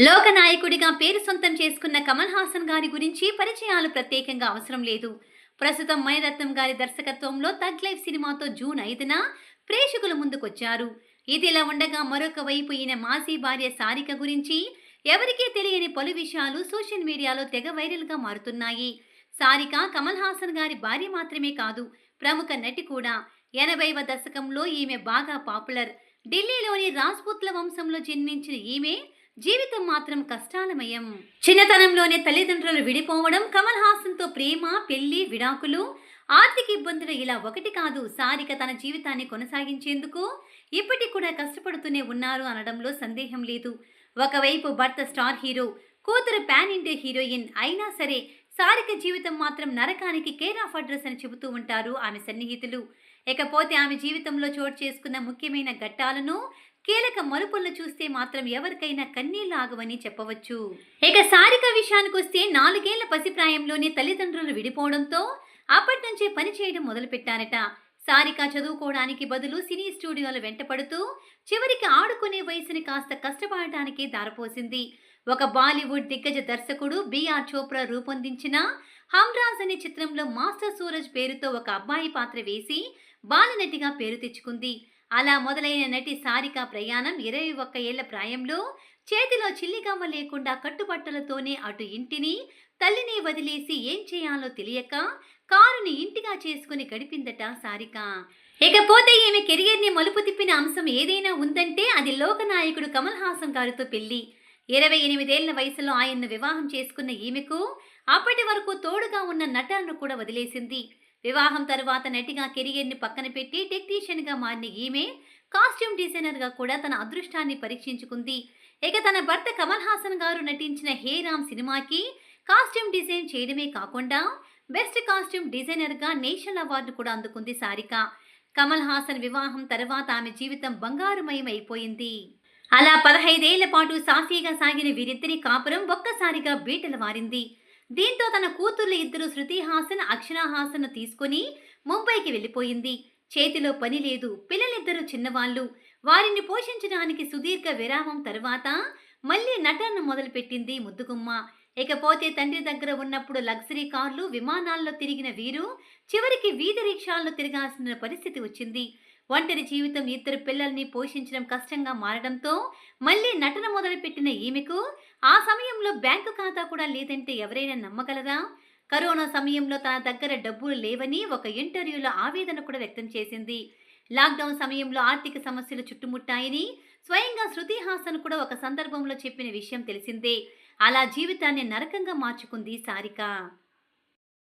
లోక నాయకుడిగా పేరు సొంతం చేసుకున్న కమల్ హాసన్ గారి గురించి పరిచయాలు ప్రత్యేకంగా అవసరం లేదు. ప్రస్తుతం మణిరత్నం గారి దర్శకత్వంలో తగ్ లైఫ్ సినిమాతో జూన్ ఐదున ప్రేక్షకుల ముందుకొచ్చారు. ఇదిలా ఉండగా మరొక వైపు ఈయన మాజీ భార్య సారిక గురించి ఎవరికీ తెలియని పలు విషయాలు సోషల్ మీడియాలో తెగ వైరల్గా మారుతున్నాయి. సారిక కమల్ హాసన్ గారి భార్య మాత్రమే కాదు ప్రముఖ నటి కూడా. ఎనభైవ దశకంలో ఈమె బాగా పాపులర్. ఢిల్లీలోని రాజ్పుత్ల వంశంలో జన్మించిన ఈమె జీవితం మాత్రం కష్టాలమయం. చిన్నతనంలోనే తల్లిదండ్రులు విడిపోవడం కమల్ హాసన్తో ప్రేమ పెళ్ళి విడాకులు ఆర్థిక ఇబ్బందులు ఇలా ఒకటి కాదు. సారిక తన జీవితాన్ని కొనసాగించేందుకు ఇప్పటికి కూడా కష్టపడుతూనే ఉన్నారు అనడంలో సందేహం లేదు. ఒకవైపు భర్త స్టార్ హీరో కూతురు పాన్ ఇండియా హీరోయిన్ అయినా సరే సారిక జీవితం మాత్రం నరకానికి కేర్ ఆఫ్ అడ్రస్ అని చెబుతూ ఉంటారు ఆమె సన్నిహితులు. ఇకపోతే ఆమె జీవితంలో చోటు చేసుకున్న ముఖ్యమైన ఘట్టాలను కీలక మలుపులను చూస్తే మాత్రం ఎవరికైనా కన్నీళ్ళు ఆగవని చెప్పవచ్చు. ఇక సారిక విషయానికి వస్తే నాలుగేళ్ళ పసిప్రాయంలోనే తల్లిదండ్రులు విడిపోవడంతో అప్పటి నుంచే పని చేయడం మొదలుపెట్టారట. సారిక చదువుకోవడానికి బదులు సినీ స్టూడియోలు వెంటపడుతూ చివరికి ఆడుకునే వయసుని కాస్త కష్టపడటానికి దారపోసింది. ఒక బాలీవుడ్ దిగ్గజ దర్శకుడు బిఆర్ చోప్రా రూపొందించిన హమ్రాజ్ అనే చిత్రంలో మాస్టర్ సూరజ్ పేరుతో ఒక అబ్బాయి పాత్ర వేసి బాలనటిగా పేరు తెచ్చుకుంది. అలా మొదలైన నటి సారిక ప్రయాణం ఇరవై ఒక్క ఏళ్ళ ప్రాయంలో చేతిలో చిల్లిగమ్మ లేకుండా కట్టుబట్టలతోనే అటు ఇంటిని తల్లిని వదిలేసి ఏం చేయాలో తెలియక కారుని ఇంటిగా చేసుకుని గడిపిందట సారిక. ఇకపోతే ఈమె కెరియర్ని మలుపు తిప్పిన అంశం ఏదైనా ఉందంటే అది లోకనాయకుడు కమల్ హాసన్ గారితో పెళ్ళి ఇరవై ఎనిమిదేళ్ళ వయసులో ఆయన్ను వివాహం చేసుకున్న ఈమెకు అప్పటి వరకు తోడుగా ఉన్న నటనను కూడా వదిలేసింది. వివాహం తరువాత నటిగా కెరియర్ని పక్కన పెట్టి టెక్నీషియన్గా మారిన ఈమె కాస్ట్యూమ్ డిజైనర్గా కూడా తన అదృష్టాన్ని పరీక్షించుకుంది. ఇక తన భర్త కమల్ హాసన్ గారు నటించిన హే రామ్ సినిమాకి కాస్ట్యూమ్ డిజైన్ చేయడమే కాకుండా బెస్ట్ కాస్ట్యూమ్ డిజైనర్గా నేషనల్ అవార్డు కూడా అందుకుంది సారిక. కమల్ హాసన్ వివాహం తర్వాత ఆమె జీవితం బంగారుమయం అయిపోయింది. అలా పదహైదేళ్ళ పాటు సాఫీగా సాగిన వీరిద్దరి కాపురం ఒక్కసారిగా బీటలు మారింది దీంతో తన కూతుర్లు ఇద్దరు శృతి హాసన్ అక్షర హాసన్ తీసుకుని ముంబైకి వెళ్ళిపోయింది. చేతిలో పని లేదు. పిల్లలిద్దరూ చిన్నవాళ్ళు. వారిని పోషించడానికి సుదీర్ఘ విరామం తర్వాత మళ్ళీ నటన మొదలుపెట్టింది ముద్దుగుమ్మ. ఇకపోతే తండ్రి దగ్గర ఉన్నప్పుడు లగ్జరీ కార్లు విమానాల్లో తిరిగిన వీరు చివరికి వీధి రిక్షాల్లో తిరగాల్సిన పరిస్థితి వచ్చింది. ఒంటరి జీవితం ఇద్దరు పిల్లల్ని పోషించడం కష్టంగా మారడంతో మళ్ళీ నటన మొదలుపెట్టిన ఈమెకు ఆ సమయంలో బ్యాంకు ఖాతా కూడా లేదంటే ఎవరైనా నమ్మగలరా? కరోనా సమయంలో తన దగ్గర డబ్బులు లేవని ఒక ఇంటర్వ్యూలో ఆవేదన కూడా వ్యక్తం చేసింది. లాక్డౌన్ సమయంలో ఆర్థిక సమస్యలు చుట్టుముట్టాయని స్వయంగా శృతి హాసన్ కూడా ఒక సందర్భంలో చెప్పిన విషయం తెలిసిందే. అలా జీవితాన్ని నరకంగా మార్చుకుంది సారిక.